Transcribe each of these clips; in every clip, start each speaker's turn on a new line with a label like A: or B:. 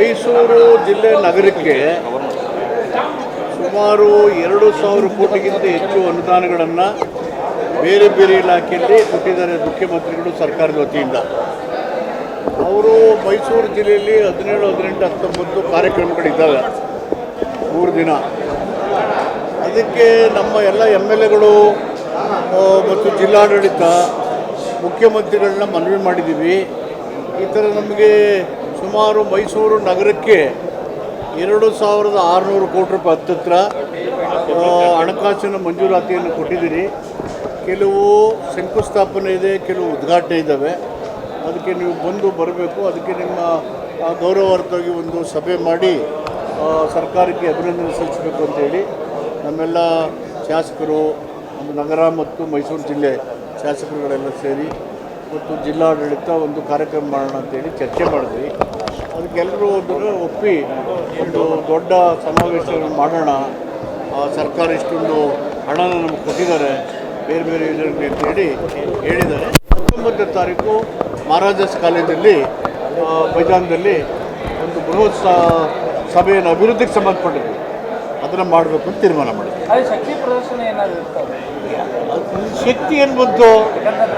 A: ಮೈಸೂರು ಜಿಲ್ಲೆ ನಗರಕ್ಕೆ ಸುಮಾರು ಎರಡು ಸಾವಿರ ಕೋಟಿಗಿಂತ ಹೆಚ್ಚು ಅನುದಾನಗಳನ್ನು ಬೇರೆ ಬೇರೆ ಇಲಾಖೆಯಲ್ಲಿ ಕೊಟ್ಟಿದ್ದಾರೆ ಮುಖ್ಯಮಂತ್ರಿಗಳು ಸರ್ಕಾರದ ವತಿಯಿಂದ. ಅವರು ಮೈಸೂರು ಜಿಲ್ಲೆಯಲ್ಲಿ ಹದಿನೇಳು, ಹದಿನೆಂಟು, ಹತ್ತೊಂಬತ್ತು ಕಾರ್ಯಕ್ರಮಗಳಿದ್ದಾವೆ ಮೂರು ದಿನ. ಅದಕ್ಕೆ ನಮ್ಮ ಎಲ್ಲ ಎಂ ಎಲ್ ಎಗಳು ಮತ್ತು ಜಿಲ್ಲಾಡಳಿತ, ಮುಖ್ಯಮಂತ್ರಿಗಳನ್ನ ಮನವಿ ಮಾಡಿದ್ದೀವಿ. ಈ ಥರ ನಮಗೆ ಸುಮಾರು ಮೈಸೂರು ನಗರಕ್ಕೆ ಎರಡು ಸಾವಿರದ ಆರುನೂರು ಕೋಟಿ ರೂಪಾಯಿ ಹತ್ತಿರ ಹಣಕಾಸಿನ ಮಂಜೂರಾತಿಯನ್ನು ಕೊಟ್ಟಿದ್ದೀರಿ. ಕೆಲವು ಶಂಕುಸ್ಥಾಪನೆ ಇದೆ, ಕೆಲವು ಉದ್ಘಾಟನೆ ಇದ್ದಾವೆ. ಅದಕ್ಕೆ ನೀವು ಬಂದು ಬರಬೇಕು. ಅದಕ್ಕೆ ನಿಮ್ಮ ಗೌರವಾರ್ಥವಾಗಿ ಒಂದು ಸಭೆ ಮಾಡಿ ಸರ್ಕಾರಕ್ಕೆ ಅಭಿನಂದನೆ ಸಲ್ಲಿಸಬೇಕು ಅಂತೇಳಿ ನಮ್ಮೆಲ್ಲ ಶಾಸಕರು ನಗರ ಮತ್ತು ಮೈಸೂರು ಜಿಲ್ಲೆ ಶಾಸಕರುಗಳೆಲ್ಲ ಸೇರಿ ಮತ್ತು ಜಿಲ್ಲಾಡಳಿತ ಒಂದು ಕಾರ್ಯಕ್ರಮ ಮಾಡೋಣ ಅಂತೇಳಿ ಚರ್ಚೆ ಮಾಡಿದ್ವಿ. ಅದಕ್ಕೆಲ್ಲರೂ ಒಂದು ಒಪ್ಪಿ ಒಂದು ದೊಡ್ಡ ಸಮಾವೇಶವನ್ನು ಮಾಡೋಣ. ಸರ್ಕಾರ ಇಷ್ಟೊಂದು ಹಣನ ನಮಗೆ ಕೊಟ್ಟಿದ್ದಾರೆ. ಬೇರೆ ಬೇರೆ ಯೋಜನೆಗಳಿಗೆ ಅಂತೇಳಿ ಹೇಳಿದ್ದಾರೆ. ಹತ್ತೊಂಬತ್ತನೇ ತಾರೀಕು ಮಹಾರಾಜಸ್ ಕಾಲೇಜಲ್ಲಿ ಮೈದಾನದಲ್ಲಿ ಒಂದು ಬೃಹತ್ ಸಭೆಯನ್ನು ಅಭಿವೃದ್ಧಿಗೆ ಸಂಬಂಧಪಟ್ಟಿದ್ದು ಅದನ್ನು ಮಾಡಬೇಕು ಅಂತ ತೀರ್ಮಾನ ಮಾಡಿದ್ವಿ.
B: ಶಕ್ತಿ ಪ್ರದರ್ಶನ ಏನಾದರೂ
A: ಶಕ್ತಿ ಏನು ಬಂತು?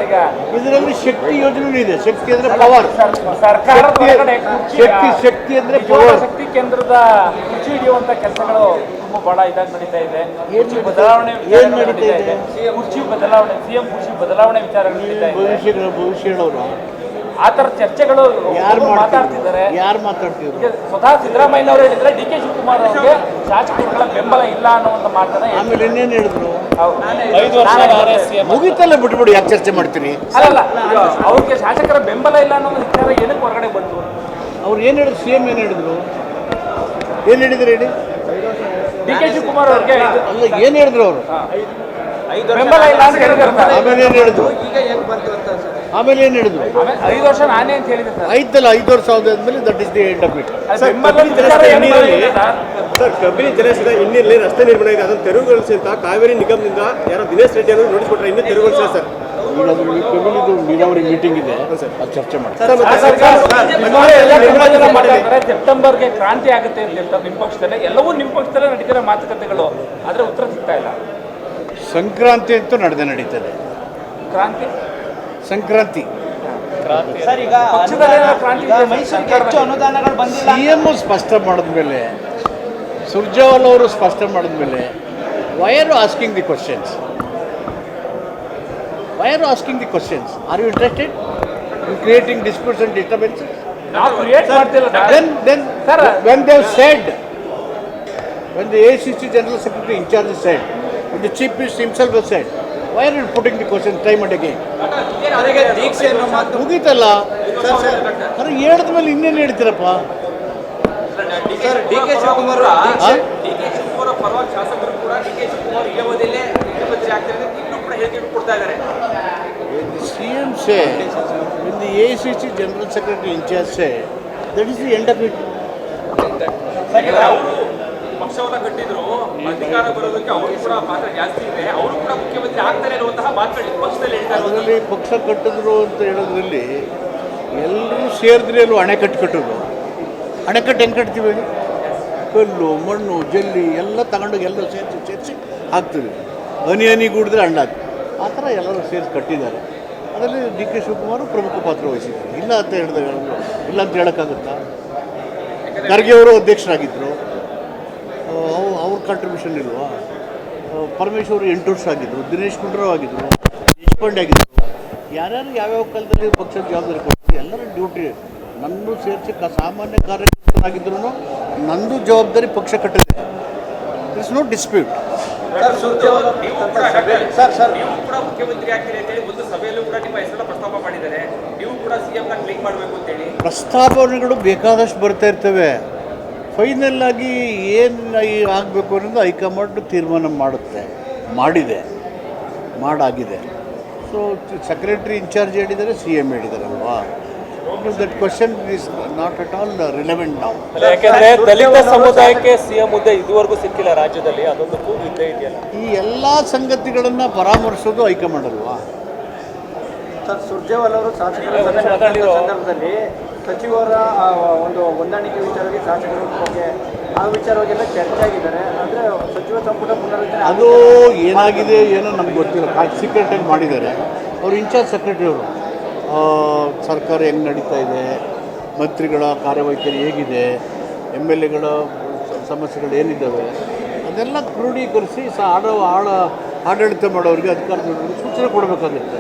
B: ಈಗ
A: ಇದರಲ್ಲಿ ಶಕ್ತಿ ಯೋಜನೆ ಇದೆ. ಶಕ್ತಿ ಅಂದ್ರೆ ಪವರ್ ಶಕ್ತಿ ಶಕ್ತಿ ಅಂದ್ರೆ ಪವರ್
B: ಶಕ್ತಿ ಕೇಂದ್ರದ ಕುರ್ಚಿ ಹಿಡಿಯುವಂತ ಕೆಲಸಗಳು ತುಂಬಾ ಬಹಳ ಇದಾಗಿ ನಡೀತಾ ಇದೆ.
A: ಏನು
B: ಬದಲಾವಣೆ
A: ಏನ್ ನಡೀತಾ ಇದೆ?
B: ಕುರ್ಚಿ ಬದಲಾವಣೆ ಸಿಎಂ ಕುರ್ಚಿ ಬದಲಾವಣೆ ವಿಚಾರ ಭವಿಷ್ಯಗಳು
A: ಭವಿಷ್ಯ ಭವಿಷ್ಯ ಹೇಳೋರು
B: ಆ ತರ ಚರ್ಚೆಗಳು
A: ಯಾರು
B: ಮಾತಾಡ್ತಿದ್ದಾರೆ.
A: ಯಾರು ಮಾತಾಡ್ತಿದ್ರು?
B: ಸ್ವತಃ ಸಿದ್ದರಾಮಯ್ಯ ಅವರು ಹೇಳಿದ್ರೆ ಡಿ ಕೆ ಶಿವಕುಮಾರ್ ಅವರಿಗೆ ಶಾಸಕರುಗಳ ಬೆಂಬಲ ಇಲ್ಲ ಅನ್ನೋ ಒಂದು ಮಾತನ್ನ.
A: ಆಮೇಲೆ ಇನ್ನೇನು ಹೇಳಿದ್ರು? ಮುಗಿತಲ್ಲ ಬಿಟ್ಬಿಡು ಯಾಕೆ ಚರ್ಚೆ ಮಾಡ್ತೀರಿ?
B: ಈಗ ಅವ್ರಿಗೆ ಶಾಸಕರ ಬೆಂಬಲ ಇಲ್ಲ ಅನ್ನೋ ವಿಚಾರ ಏನಕ್ಕೆ ಹೊರಗಡೆ ಬಂತು
A: ಅವ್ರು ಏನು ಹೇಳಿದ್ರು? ಸಿ ಎಂ ಏನು ಹೇಳಿದ್ರು? ಏನು ಹೇಳಿದ್ರು ಹೇಳಿ?
B: ಡಿ ಕೆ ಶಿವಕುಮಾರ್ ಅವ್ರಿಗೆ
A: ಅಲ್ಲ ಏನು ಹೇಳಿದ್ರು ಅವರು?
B: ಬೆಂಬಲ ಇಲ್ಲ ಅಂತ ಹೇಳಿದ್ರು.
A: ಆಮೇಲೆ ಏನು ಹೇಳಿದ್ರು? ಆಮೇಲೆ ಏನು ಹೇಳಿದ್ರು?
B: ಐದಲ್ಲ ಐದು ವರ್ಷ ನಾನೇ ಅಂತ ಹೇಳಿದೆ ಸರ್.
A: ಐದು ವರ್ಷ ಆದ್ಮೇಲೆ that is the end of it
B: sir.
C: Kabini ಜಲಾಶಯದ ಇನ್ನಿರಲಿ ರಸ್ತೆ ನಿರ್ಮಾಣ ಇದೆ. ಅದನ್ನು ತೆರವುಗೊಳಿಸಿ ಅಂತ ಕಾವೇರಿ ನಿಗಮದಿಂದ ಯಾರೋ ದಿನೇಶ್ ರೆಡ್ಡಿ ಅವರು ನೋಡಿಸ್ಕೊಟ್ರೆ ಇನ್ನೂ ತೆರವುಗೊಳಿಸಿ ಸರ್.
A: ಈಗ ನೀರಾವರಿ ಮೀಟಿಂಗ್ ಇದೆ. ಅದು ಚರ್ಚೆ ಮಾಡ್ತಾರೆ
B: ಸೆಪ್ಟೆಂಬರ್ಗೆ ಕ್ರಾಂತಿ ಆಗುತ್ತೆ ಅಂತ ಹೇಳ್ತಾರೆ ನಿಮ್ಮ ಪಕ್ಷದಲ್ಲೇ. ಎಲ್ಲವೂ ನಿಮ್ಮ ಪಕ್ಷದಲ್ಲೇ ನಡೀತಿರೋ ಮಾತುಕತೆಗಳು. ಆದ್ರೆ ಉತ್ತರ ಸಿಗ್ತಾ ಇಲ್ಲ.
A: ಸಂಕ್ರಾಂತಿ ಅಂತೂ ನಡೆದೇ ನಡೀತದೆ.
B: ಕ್ರಾಂತಿ?
A: ಸಂಕ್ರಾಂತಿ
D: ಸರ್ ಈಗ
B: ಪಕ್ಷದಲ್ಲಿ ಕ್ರಾಂತಿ ಇದೆ
D: ಮೈಸೂರಿಗೆ ಅನುದಾನಗಳು ಬಂದಿಲ್ಲ
A: ಸಿ ಎಂ ಸ್ಪಷ್ಟ ಮಾಡಿದ್ಮೇಲೆ ಸುರ್ಜೇವಾಲ್ ಅವರು ಸ್ಪಷ್ಟ ಮಾಡಿದ್ಮೇಲೆ why are asking the questions why are asking the questions are you interested in creating disputes and disturbances
B: ಮಾಡ್ತಿಲ್ಲ sir.
A: then then
B: Sir.
A: when they C general secretary the said general secretary in charge has said why are L putting the question time ಮಾಡಿಗೆ
D: ಅವರಿಗೆ ಟೀಕ್ಷೆ ಅನ್ನು
A: ಹೇಳಿದ ಮೇಲೆ ಇನ್ನೇನು ಹೇಳ್ತೀರಪ್ಪ?
D: D K Shivakumar
A: we the A C C general secretary N G R C ಎಂಟಿ
E: ಅವರು ಅಂಶವನ್ನು ಕಟ್ಟಿದ್ರು. ಅಧಿಕಾರ ಬರೋದಕ್ಕೆ ಅವರು ಕೂಡ ಪಾತ್ರ ಜಾಸ್ತಿ ಇದೆ. ಅವರು ಕೂಡ ಮುಖ್ಯಮಂತ್ರಿ ಆಗ್ತಾರೆ ಅನ್ನುವಂತಹ ಮಾತುಗಳು ಪಕ್ಷದಲ್ಲಿ ಹೇಳ್ತಾರೆ
A: ಅದರಲ್ಲಿ ಪಕ್ಷ ಕಟ್ಟಿದ್ರು ಅಂತ ಹೇಳೋದ್ರಲ್ಲಿ ಎಲ್ಲರೂ ಸೇರಿದ್ರೆ ಅಲ್ಲೂ ಅಣೆಕಟ್ಟು ಕಟ್ಟೋದು ಅಣೆಕಟ್ಟು ಹೆಂಗೆ ಕಟ್ತೀವಿ? ಕಲ್ಲು, ಮಣ್ಣು, ಜಲ್ಲಿ ಎಲ್ಲ ತಗೊಂಡೋಗಿ ಎಲ್ಲ ಸೇರಿಸಿ ಸೇರಿಸಿ ಹಾಕ್ತೀವಿ. ಹನಿ ಹನಿ ಕೂಡಿದ್ರೆ ಹಣ್ಣು ಆ ಥರ ಎಲ್ಲರೂ ಸೇರಿಸಿ ಕಟ್ಟಿದ್ದಾರೆ. ಅದರಲ್ಲಿ ಡಿ ಕೆ ಶಿವಕುಮಾರ್ ಪ್ರಮುಖ ಪಾತ್ರ ವಹಿಸಿದ್ದಾರೆ. ಇಲ್ಲ ಅಂತ ಹೇಳಿದಾಗ ಇಲ್ಲ ಅಂತ ಹೇಳೋಕ್ಕಾಗುತ್ತಾ? ಖರ್ಗೆ ಅವರು ಅಧ್ಯಕ್ಷರಾಗಿದ್ದರು ಕಾಂಟ್ರಿಬ್ಯೂಷನ್ ಇಲ್ವಾ? ಪರಮೇಶ್ವರ್ ಎಂಟು ವರ್ಷ ಆಗಿದ್ದರು ದಿನೇಶ್ ಗುಂಡ್ರಾವ್ ಆಗಿದ್ದರು ದೇಶಪಾಂಡೆ ಆಗಿದ್ದರು ಯಾರ್ಯಾರು ಯಾವ್ಯಾವ ಕಾಲದಲ್ಲಿ ಪಕ್ಷದ ಜವಾಬ್ದಾರಿ ಕೊಡ್ತೀವಿ ಎಲ್ಲರ ಡ್ಯೂಟಿ ನನ್ನೂ ಸೇರಿಸಿ ಕ ಸಾಮಾನ್ಯ ಕಾರ್ಯಕರ್ತನಾಗಿದ್ರೂ ನಂದು ಜವಾಬ್ದಾರಿ ಪಕ್ಷ ಕಟ್ಟಿದೆ. It's no dispute
D: sir sir sir
E: ನೀವು ಕೂಡ ಮುಖ್ಯಮಂತ್ರಿ ಆಗ್ತೀರಿ ಅಂತೇಳಿ ಒಂದು ಸಭೆಯಲ್ಲೂ ಕೂಡ ನಿಮ್ಮ ಹೆಸರನ್ನ ಪ್ರಸ್ತಾಪ ಮಾಡಿದ್ದಾರೆ. ನೀವು ಕೂಡ ಕ್ಲೀನ್ ಮಾಡಬೇಕು ಅಂತೇಳಿ.
A: ಪ್ರಸ್ತಾವನೆಗಳು ಬೇಕಾದಷ್ಟು ಬರ್ತಾ ಇರ್ತವೆ. ಫೈನಲ್ ಆಗಿ ಏನು ಆಗಬೇಕು ಅನ್ನೋದು ಹೈಕಮಾಂಡ್ ತೀರ್ಮಾನ ಮಾಡುತ್ತೆ ಮಾಡಿದೆ ಮಾಡಾಗಿದೆ. ಸೊ ಸೆಕ್ರೆಟ್ರಿ ಇನ್ಚಾರ್ಜ್ ಹೇಳಿದ್ದಾರೆ C M ಹೇಳಿದಾರಲ್ವಾ that question is not at all relevant ನಾವು
F: ಯಾಕೆಂದರೆ ದಲಿತ ಸಮುದಾಯಕ್ಕೆ ಸಿಎಂ ಹುದ್ದೆ ಇದುವರೆಗೂ ಸಿಕ್ಕಿಲ್ಲ ರಾಜ್ಯದಲ್ಲಿ ಅದೊಂದು ಕೂಗು ಇದ್ದೇ ಇದೆಯಲ್ಲ.
A: ಈ ಎಲ್ಲ ಸಂಗತಿಗಳನ್ನು ಪರಾಮರ್ಶೋದು ಹೈಕಮಾಂಡ್ ಅಲ್ವಾ?
D: ಸರ್ ಸುರ್ಜೇವಾಲ್ ಅವರು ಶಾಸಕರ ಸಂದರ್ಭದಲ್ಲಿ ಸಚಿವರ ಒಂದು ಹೊಂದಾಣಿಕೆ ವಿಚಾರವಾಗಿ ಶಾಸಕರ ಬಗ್ಗೆ ಆ ವಿಚಾರವಾಗೆಲ್ಲ ಚರ್ಚೆ ಆಗಿದ್ದಾರೆ ಅಂದರೆ ಸಚಿವ ಸಂಪುಟ ಪುನರ್ರಚನೆ
A: ಅದು ಏನಾಗಿದೆ, ಏನೋ ನಮ್ಗೆ ಗೊತ್ತಿಲ್ಲ. ಸೀಕ್ರೆಟಾಗಿ ಮಾಡಿದ್ದಾರೆ. ಅವ್ರು ಇನ್ಚಾರ್ಜ್ ಸೆಕ್ರೆಟರಿ ಅವರು. ಸರ್ಕಾರ ಹೆಂಗೆ ನಡೀತಾ ಇದೆ, ಮಂತ್ರಿಗಳ ಕಾರ್ಯವೈಖರಿ ಹೇಗಿದೆ, ಎಂ ಎಲ್ ಎಗಳ ಸಮಸ್ಯೆಗಳು ಏನಿದ್ದಾವೆ, ಅದೆಲ್ಲ ಕ್ರೋಢೀಕರಿಸಿ ಸ, ಆಡೋ, ಆಳ, ಆಡಳಿತ ಮಾಡೋರಿಗೆ ಅಧಿಕಾರಿಗಳಿಗೆ ಸೂಚನೆ ಕೊಡಬೇಕಾಗುತ್ತೆ.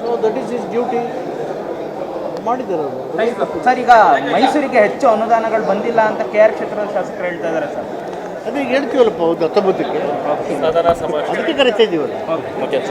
A: So that is is duty ಮಾಡಿದ್ದಾರೆ
G: ಸರ್ ಈಗ ಮೈಸೂರಿಗೆ ಹೆಚ್ಚು ಅನುದಾನಗಳು ಬಂದಿಲ್ಲ ಅಂತ ಕೆ ಆರ್ ಕ್ಷೇತ್ರದ ಶಾಸಕರು ಹೇಳ್ತಾ ಇದ್ದಾರೆ ಸರ್.
A: ಅದೇ ಹೇಳ್ತೀವಲ್ಲಪ್ಪ ಹೌದು ಹತ್ತೊಂಬತ್ತಕ್ಕೆ. ಅದಕ್ಕೆ ಕರಿತಾ ಇದ್ದೀವಲ್ಲ.